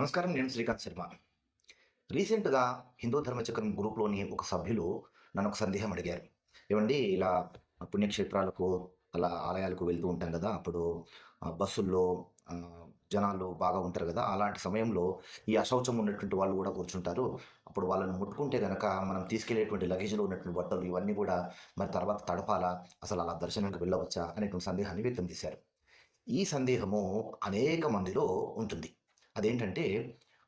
నమస్కారం నేను శ్రీకాంత్ శర్మ. రీసెంట్గా హిందూ ధర్మచక్రం గ్రూప్లోని ఒక సభ్యులు నన్ను ఒక సందేహం అడిగారు. ఏమండి ఇలా పుణ్యక్షేత్రాలకు అలా ఆలయాలకు వెళ్తూ ఉంటాం కదా అప్పుడు బస్సుల్లో జనాలు బాగా ఉంటారు కదా అలాంటి సమయంలో ఈ అశౌచం ఉన్నటువంటి వాళ్ళు కూడా కూర్చుంటారు. అప్పుడు వాళ్ళని ముట్టుకుంటే కనుక మనం తీసుకెళ్ళేటువంటి లగేజ్లో ఉన్నటువంటి బట్టలు ఇవన్నీ కూడా మరి తర్వాత తడపాలా అసలు అలా దర్శనానికి వెళ్ళవచ్చా అనేటువంటి సందేహాన్ని వ్యక్తం చేశారు. ఈ సందేహము అనేక మందిలో ఉంటుంది. అదేంటంటే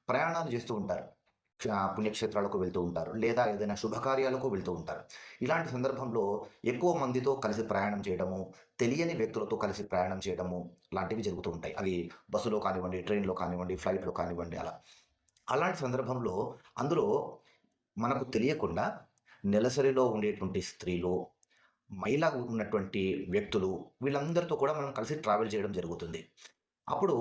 ప్రయాణాలు చేస్తూ ఉంటారు. పుణ్యక్షేత్రాలకు వెళ్తూ ఉంటారు. లేదా ఏదైనా శుభకార్యాలకు వెళ్తూ ఉంటారు. ఇలాంటి సందర్భంలో ఎక్కువ మందితో కలిసి ప్రయాణం చేయడము తెలియని వ్యక్తులతో కలిసి ప్రయాణం చేయడము లాంటివి జరుగుతూ ఉంటాయి. అది బస్సులో కానివ్వండి ట్రైన్లో కానివ్వండి ఫ్లైట్లో కానివ్వండి అలా. అలాంటి సందర్భంలో అందులో మనకు తెలియకుండా నెలసరిలో ఉండేటువంటి స్త్రీలు మహిళ ఉన్నటువంటి వ్యక్తులు వీళ్ళందరితో కూడా మనం కలిసి ట్రావెల్ చేయడం జరుగుతుంది. అప్పుడు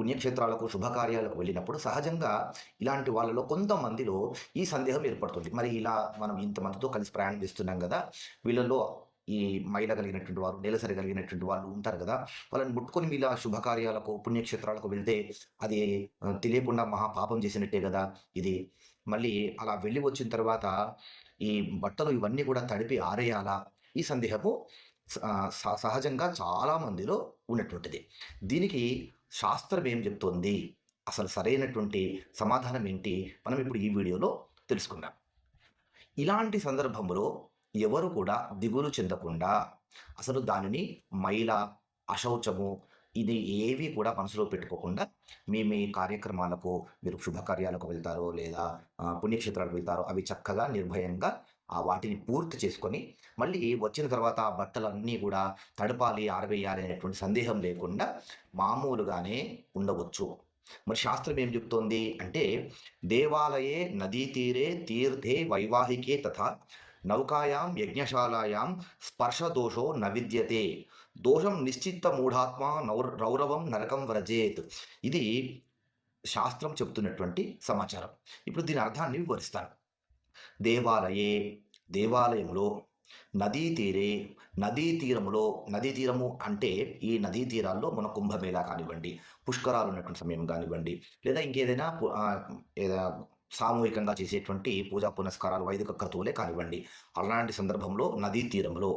పుణ్యక్షేత్రాలకు శుభకార్యాలకు వెళ్ళినప్పుడు సహజంగా ఇలాంటి వాళ్ళలో కొంతమందిలో ఈ సందేహం ఏర్పడుతుంది. మరి ఇలా మనం ఇంతమందితో కలిసి ప్రయాణం చేస్తున్నాం కదా వీళ్ళలో ఈ మహిళ కలిగినటువంటి వారు నెలసరి కలిగినటువంటి వాళ్ళు ఉంటారు కదా వాళ్ళని ముట్టుకొని ఇలా శుభకార్యాలకు పుణ్యక్షేత్రాలకు వెళ్తే అది తెలియకుండా మహా పాపం చేసినట్టే కదా ఇది. మళ్ళీ అలా వెళ్ళి వచ్చిన తర్వాత ఈ బట్టలు ఇవన్నీ కూడా తడిపి ఆరేయాలా? ఈ సందేహము స- స- సహజంగా చాలా మందిలో ఉన్నటువంటిది. దీనికి శాస్త్రం ఏం చెప్తోంది? అసలు సరైనటువంటి సమాధానం ఏంటి? మనం ఇప్పుడు ఈ వీడియోలో తెలుసుకుందాం. ఇలాంటి సందర్భంలో ఎవరు కూడా దిగులు చెందకుండా అసలు దానిని మైల అశౌచము ఇది ఏవి కూడా మనసులో పెట్టుకోకుండా మీ మీ కార్యక్రమాలకు మీరు శుభకార్యాలకు వెళ్తారో లేదా పుణ్యక్షేత్రాలకు వెళ్తారో అవి చక్కగా నిర్భయంగా ఆ వాటిని పూర్తి చేసుకొని మళ్ళీ వచ్చిన తర్వాత ఆ బట్టలన్నీ కూడా తడపాలి ఆరవేయాలి అనేటువంటి సందేహం లేకుండా మామూలుగానే ఉండవచ్చు. మరి శాస్త్రం ఏం చెప్తోంది అంటే దేవాలయే నదీ తీరే తీర్థే వైవాహికే తథా నౌకాయాం యజ్ఞశాలాయాం స్పర్శదోషో న విద్యతే దోషం నిశ్చిత మూఢాత్మ నౌర రౌరవం నరకం వ్రజేత్. ఇది శాస్త్రం చెప్తున్నటువంటి సమాచారం. ఇప్పుడు దీని అర్థాన్ని వివరిస్తాను. దేవాలయే దేవాలయములో నదీ తీరే నదీ తీరములో నదీ తీరము అంటే ఈ నదీ తీరాల్లో మన కుంభమేళా కానివ్వండి పుష్కరాలు ఉన్నటువంటి సమయం కానివ్వండి లేదా ఇంకేదైనా ఏదైనా సామూహికంగా చేసేటువంటి పూజా పునస్కారాలు వైదిక క్రతువులే కానివ్వండి. అలాంటి సందర్భంలో నదీ తీరంలో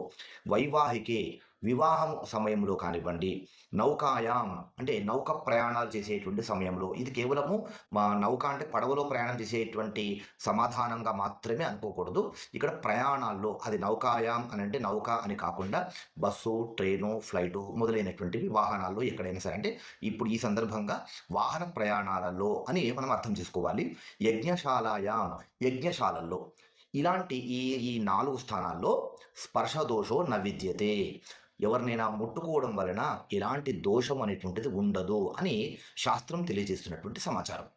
వైవాహికే వివాహం సమయంలో కానివ్వండి నౌకాయాం అంటే నౌక ప్రయాణాలు చేసేటువంటి సమయంలో ఇది కేవలము మా నౌక అంటే పడవలో ప్రయాణం చేసేటువంటి సమాధానంగా మాత్రమే అనుకోకూడదు. ఇక్కడ ప్రయాణాల్లో అది నౌకాయాం అని అంటే నౌక అని కాకుండా బస్సు ట్రైను ఫ్లైటు మొదలైనటువంటివి వాహనాల్లో ఎక్కడైనా సరే అంటే ఇప్పుడు ఈ సందర్భంగా వాహన ప్రయాణాలలో అని మనం అర్థం చేసుకోవాలి. యజ్ఞశాలాయాం యజ్ఞశాలల్లో ఇలాంటి ఈ ఈ నాలుగు స్థానాల్లో స్పర్శ దోషో న విద్యతే ఎవరినైనా ముట్టుకోవడం వలన ఎలాంటి దోషం అనేటువంటిది ఉండదు అని శాస్త్రం తెలియజేస్తున్నటువంటి సమాచారం.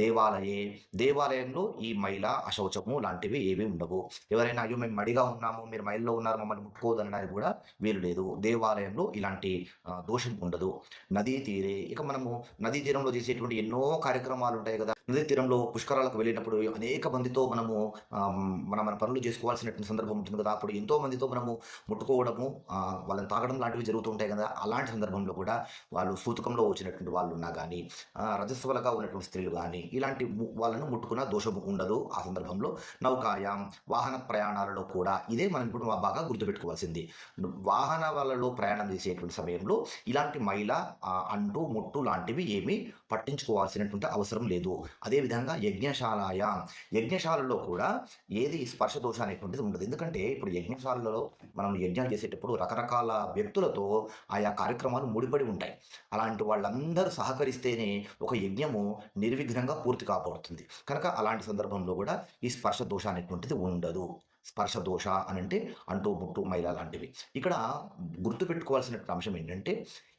దేవాలయే దేవాలయంలో ఈ మైల అశౌచము లాంటివి ఏవి ఉండవు. ఎవరైనా అయ్యో మేము మడిగా ఉన్నాము మీరు మైల్లో ఉన్నారు మమ్మల్ని ముట్టుకోదనడానికి కూడా వీలు లేదు. దేవాలయంలో ఇలాంటి దోషం ఉండదు. నదీ తీరే ఇక మనము నదీ తీరంలో చేసేటువంటి ఎన్నో కార్యక్రమాలు ఉంటాయి కదా. నదీ తీరంలో పుష్కరాలకు వెళ్ళినప్పుడు అనేక మందితో మనము మన మన పనులు చేసుకోవాల్సినటువంటి సందర్భం ఉంటుంది కదా. అప్పుడు ఎంతో మందితో మనము ముట్టుకోవడము వాళ్ళని తాగడం లాంటివి జరుగుతూ ఉంటాయి కదా. అలాంటి సందర్భంలో కూడా వాళ్ళు సూతకంలో వచ్చినటువంటి వాళ్ళు ఉన్నా కానీ రజస్వలగా ఉన్నటువంటి స్త్రీలు కానీ ఇలాంటి ము- వాళ్ళను ముట్టుకున్న దోషము ఉండదు ఆ సందర్భంలో. నౌకాయాం వాహన ప్రయాణాలలో కూడా ఇదే మనం ఇప్పుడు బాగా గుర్తుపెట్టుకోవాల్సింది. వాహనాలలో ప్రయాణం చేసేటువంటి సమయంలో ఇలాంటి మైల అంటూ అంటు ముట్టు లాంటివి ఏమీ పట్టించుకోవాల్సినటువంటి అవసరం లేదు. అదేవిధంగా యజ్ఞశాలాయ యజ్ఞశాలలో కూడా ఏది స్పర్శ దోషం అనేటువంటిది ఉండదు. ఎందుకంటే ఇప్పుడు యజ్ఞశాలలో మనం యజ్ఞాలు చేసేటప్పుడు రకరకాల వ్యక్తులతో ఆయా కార్యక్రమాలు ముడిపడి ఉంటాయి. అలాంటి వాళ్ళందరూ సహకరిస్తేనే ఒక యజ్ఞము నిర్విఘ్నంగా పూర్తి కాబోతుంది. కనుక అలాంటి సందర్భంలో కూడా ఈ స్పర్శ దోష అనేటువంటిది ఉండదు. స్పర్శ దోష అని అంటే అంటూ ముట్టు మైల లాంటివి. ఇక్కడ గుర్తుపెట్టుకోవాల్సినటువంటి అంశం ఏంటంటే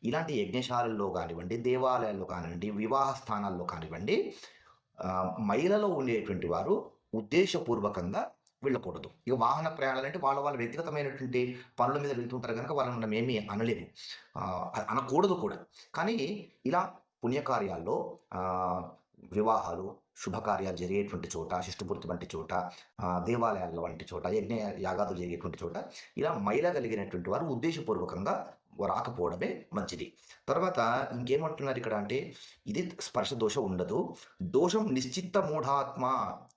ఇలాంటి యజ్ఞశాలల్లో కానివ్వండి దేవాలయాల్లో కానివ్వండి వివాహ స్థానాల్లో కానివ్వండి మైలలో మహిళలో ఉండేటువంటి వారు ఉద్దేశపూర్వకంగా వెళ్ళకూడదు. ఇక వాహన ప్రయాణాలు అంటే వాళ్ళ వాళ్ళ వ్యక్తిగతమైనటువంటి పనుల మీద వెళ్తుంటారు కనుక వాళ్ళని మనం ఏమీ అనలేము. అనకూడదు కూడా. కానీ ఇలా పుణ్యకార్యాల్లో వివాహాలు శుభకార్యాలు జరిగేటువంటి చోట శిష్టపూర్తి వంటి చోట దేవాలయాల వంటి చోట యజ్ఞ యాగాదులు జరిగేటువంటి చోట ఇలా మైలగలిగినటువంటి వారు ఉద్దేశపూర్వకంగా రాకపోవడమే మంచిది. తర్వాత ఇంకేమంటున్నారు ఇక్కడ అంటే ఇది స్పర్శ దోషం ఉండదు. దోషం నిశ్చిత మూఢాత్మ.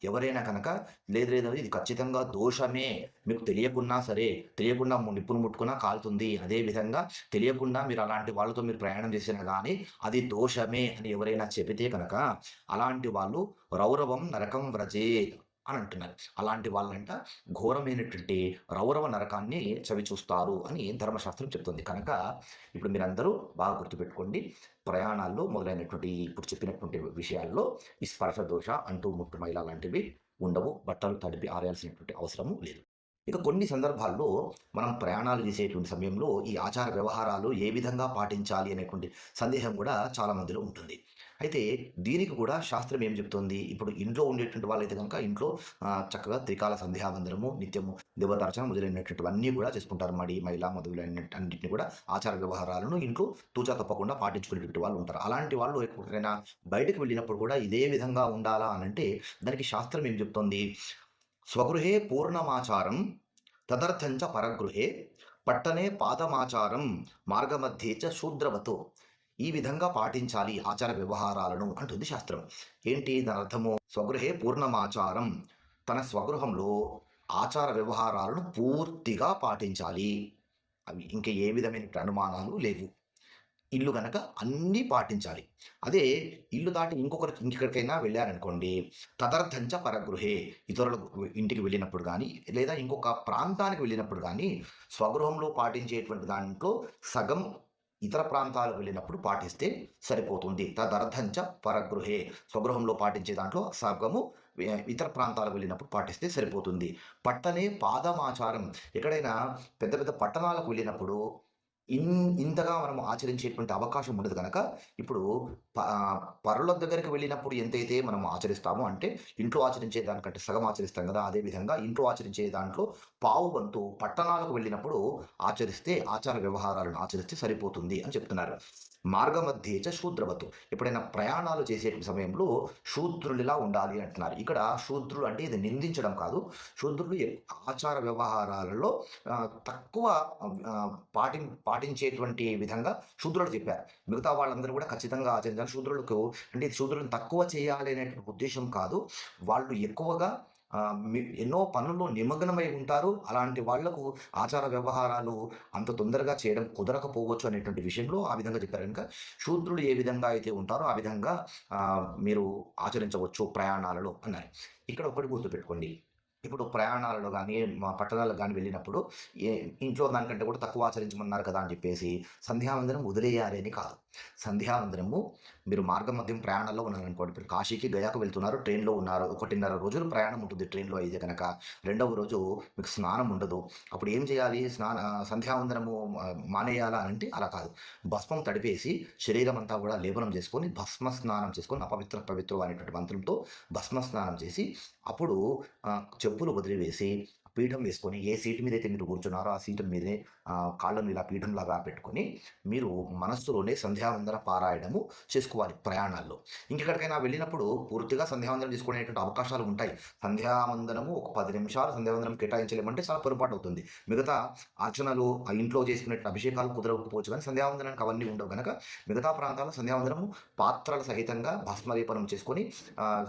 ఎవరైనా కనుక లేదు లేదు ఇది ఖచ్చితంగా దోషమే. మీకు తెలియకున్నా సరే తెలియకుండా నిప్పును ముట్టుకున్నా కాలుతుంది. అదే విధంగా తెలియకుండా మీరు అలాంటి వాళ్ళతో మీరు ప్రయాణం చేసినా కానీ అది దోషమే అని ఎవరైనా చెబితే కనుక అలాంటి వాళ్ళు రౌరవం నరకం వ్రజే అని అంటున్నారు. అలాంటి వాళ్ళంట ఘోరమైనటువంటి రౌరవ నరకాన్ని చవి చూస్తారు అని ధర్మశాస్త్రం చెప్తుంది. కనుక ఇప్పుడు మీరందరూ బాగా గుర్తుపెట్టుకోండి ప్రయాణాల్లో మొదలైనటువంటి ఇప్పుడు చెప్పినటువంటి విషయాల్లో ఈ స్పర్శ దోష అంటూ ముట్టు మైల లాంటివి ఉండవు. బట్టలు తడిపి ఆరేయాల్సినటువంటి అవసరము లేదు. ఇక కొన్ని సందర్భాల్లో మనం ప్రయాణాలు చేసేటువంటి సమయంలో ఈ ఆచార వ్యవహారాలు ఏ విధంగా పాటించాలి అనేటువంటి సందేహం కూడా చాలా మందిలో ఉంటుంది. అయితే దీనికి కూడా శాస్త్రం ఏం చెప్తుంది? ఇప్పుడు ఇంట్లో ఉండేటువంటి వాళ్ళైతే కనుక ఇంట్లో చక్కగా త్రికాల సంధ్యావందనము నిత్యము దేవతార్చన మొదలైనటువంటివన్నీ కూడా చేసుకుంటారు. మడి మహిళ మొదలైన అన్నింటిని కూడా ఆచార వ్యవహారాలను ఇంట్లో తూచా తప్పకుండా పాటించుకునేటువంటి వాళ్ళు ఉంటారు. అలాంటి వాళ్ళు ఎక్కడికైనా బయటకు వెళ్ళినప్పుడు కూడా ఇదే విధంగా ఉండాలా అని అంటే దానికి శాస్త్రం ఏం చెప్తుంది? స్వగృహే పూర్ణమాచారం తదర్థంచ పరగృహే పట్టనే పాదమాచారం మార్గమధ్యే చ శూద్రవతో. ఈ విధంగా పాటించాలి ఆచార వ్యవహారాలను అంటుంది శాస్త్రం. ఏంటి దాని అర్థము? స్వగృహే పూర్ణమాచారం. తన స్వగృహంలో ఆచార వ్యవహారాలను పూర్తిగా పాటించాలి. అవి ఇంకా ఏ విధమైన అనుమానాలు లేవు. ఇల్లు కనుక అన్నీ పాటించాలి. అదే ఇల్లు దాటి ఇంకొకరి ఇంకెక్కడికైనా వెళ్ళారనుకోండి తదర్థంచ పరగృహే ఇతరుల ఇంటికి వెళ్ళినప్పుడు కానీ లేదా ఇంకొక ప్రాంతానికి వెళ్ళినప్పుడు కానీ స్వగృహంలో పాటించేటువంటి దాంట్లో సగం ఇతర ప్రాంతాలకు వెళ్ళినప్పుడు పాటిస్తే సరిపోతుంది. తదర్థంచ పరగృహే స్వగృహంలో పాటించే దాంట్లో సగము ఇతర ప్రాంతాలకు వెళ్ళినప్పుడు పాటిస్తే సరిపోతుంది. పట్టనే పాదమాచారం. ఎక్కడైనా పెద్ద పెద్ద పట్టణాలకు వెళ్ళినప్పుడు ఇన్ ఇంతగా మనం ఆచరించేటువంటి అవకాశం ఉండదు కనుక ఇప్పుడు ప- పరుల దగ్గరికి వెళ్ళినప్పుడు ఎంతైతే మనం ఆచరిస్తామో అంటే ఇంట్లో ఆచరించే దానికంటే సగం ఆచరిస్తాం కదా అదే విధంగా ఇంట్లో ఆచరించే దాంట్లో పావు వంతు పట్టణాలకు వెళ్ళినప్పుడు ఆచరిస్తే ఆచార వ్యవహారాలను ఆచరిస్తే సరిపోతుంది అని చెప్తున్నారు. మార్గమధ్యేచ శూద్రవత్తు శూద్రవతు. ఎప్పుడైనా ప్రయాణాలు చేసే సమయంలో శూద్రుడిలా ఉండాలి అంటున్నారు. ఇక్కడ శూద్రులు అంటే ఇది నిందించడం కాదు. శూద్రులు ఆచార వ్యవహారాలలో తక్కువ పాటి పాటి పాటించేటువంటి విధంగా శూద్రులు చెప్పారు. మిగతా వాళ్ళందరూ కూడా ఖచ్చితంగా ఆచరించాలి. శూద్రులకు అంటే శూద్రులను తక్కువ చేయాలి అనేటువంటి ఉద్దేశం కాదు. వాళ్ళు ఎక్కువగా ఎన్నో పనుల్లో నిమగ్నమై ఉంటారు. అలాంటి వాళ్ళకు ఆచార వ్యవహారాలు అంత తొందరగా చేయడం కుదరకపోవచ్చు అనేటువంటి విషయంలో ఆ విధంగా చెప్పారు. కనుక శూద్రులు ఏ విధంగా అయితే ఉంటారో ఆ విధంగా మీరు ఆచరించవచ్చు ప్రయాణాలలో అన్నారు. ఇక్కడ ఒకటి గుర్తుపెట్టుకోండి. ఇప్పుడు ప్రయాణాలలో కానీ మా పట్టణాలకు కానీ వెళ్ళినప్పుడు ఏ ఇంట్లో దానికంటే కూడా తక్కువ ఆచరించమన్నారు కదా అని చెప్పేసి సంధ్యావందనం వదిలేయాలి అని కాదు. సంధ్యావందనము మీరు మార్గం మధ్యం ప్రయాణంలో ఉన్నారనుకోండి. మీరు కాశీకి గయాకు వెళ్తున్నారు ట్రైన్లో ఉన్నారు. ఒకటిన్నర రోజులు ప్రయాణం ఉంటుంది ట్రైన్లో అయితే కనుక రెండవ రోజు మీకు స్నానం ఉండదు. అప్పుడు ఏం చేయాలి? స్నాన సంధ్యావందనము మానేయాలా మానేయాలా అంటే అలా కాదు. భస్మం తడిపేసి శరీరం అంతా కూడా లేపనం చేసుకొని భస్మ స్నానం చేసుకొని అపవిత్ర పవిత్ర అనేటువంటి మంత్రంతో భస్మ స్నానం చేసి అప్పుడు చెప్పులు వదిలివేసి పీఠం వేసుకొని ఏ సీటు మీద అయితే మీరు కూర్చున్నారో ఆ సీటు మీదే కాళ్ళను ఇలా పీఠంలాగా పెట్టుకొని మీరు మనస్సులోనే సంధ్యావందన పారాయణము చేసుకోవాలి ప్రయాణాల్లో. ఇంకెక్కడికైనా వెళ్ళినప్పుడు పూర్తిగా సంధ్యావందనం చేసుకునేటువంటి అవకాశాలు ఉంటాయి. సంధ్యావందనము ఒక పది నిమిషాలు సంధ్యావందనం కేటాయించలేమంటే చాలా పొరపాటు అవుతుంది. మిగతా అర్చనలు ఆ ఇంట్లో చేసుకునే అభిషేకాలు కుదరకపోవచ్చు కానీ సంధ్యావందనానికి అవన్నీ ఉండవు కనుక మిగతా ప్రాంతాల్లో సంధ్యావందనము పాత్రల సహితంగా భస్మదీపనం చేసుకొని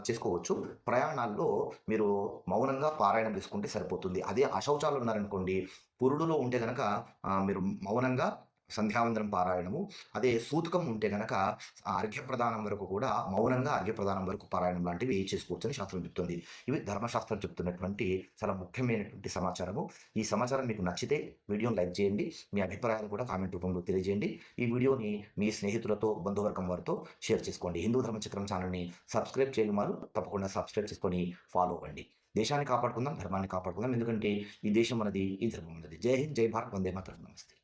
చేసుకోవచ్చు. ప్రయాణాల్లో మీరు మౌనంగా పారాయణం చేసుకుంటే సరిపోతుంది. అదే అశౌచాలు ఉన్నారనుకోండి పురుడులో ఉంటే కనుక మీరు మౌనంగా సంధ్యావందనం పారాయణము అదే సూతకం ఉంటే గనక అర్ఘ్యప్రదానం వరకు కూడా మౌనంగా అర్ఘ్యప్రదానం వరకు పారాయణం లాంటివి చేసుకోవచ్చు అని శాస్త్రం చెప్తుంది. ఇవి ధర్మశాస్త్రం చెప్తున్నటువంటి చాలా ముఖ్యమైనటువంటి సమాచారము. ఈ సమాచారం మీకు నచ్చితే వీడియోని లైక్ చేయండి మీ అభిప్రాయాలు కూడా కామెంట్ రూపంలో తెలియజేయండి. ఈ వీడియోని మీ స్నేహితులతో బంధువర్గం వారితో షేర్ చేసుకోండి. హిందూ ధర్మచక్రం ఛానల్ని సబ్స్క్రైబ్ చేయని వారు తప్పకుండా సబ్స్క్రైబ్ చేసుకొని ఫాలో అవ్వండి. దేశాన్ని కాపాడుకుందాం ధర్మాన్ని కాపాడుకుందాం. ఎందుకంటే ఈ దేశం మనది ఈ ధర్మం మనది జై హింద్ జై భారత్ వందే మాత్రం. నమస్తే.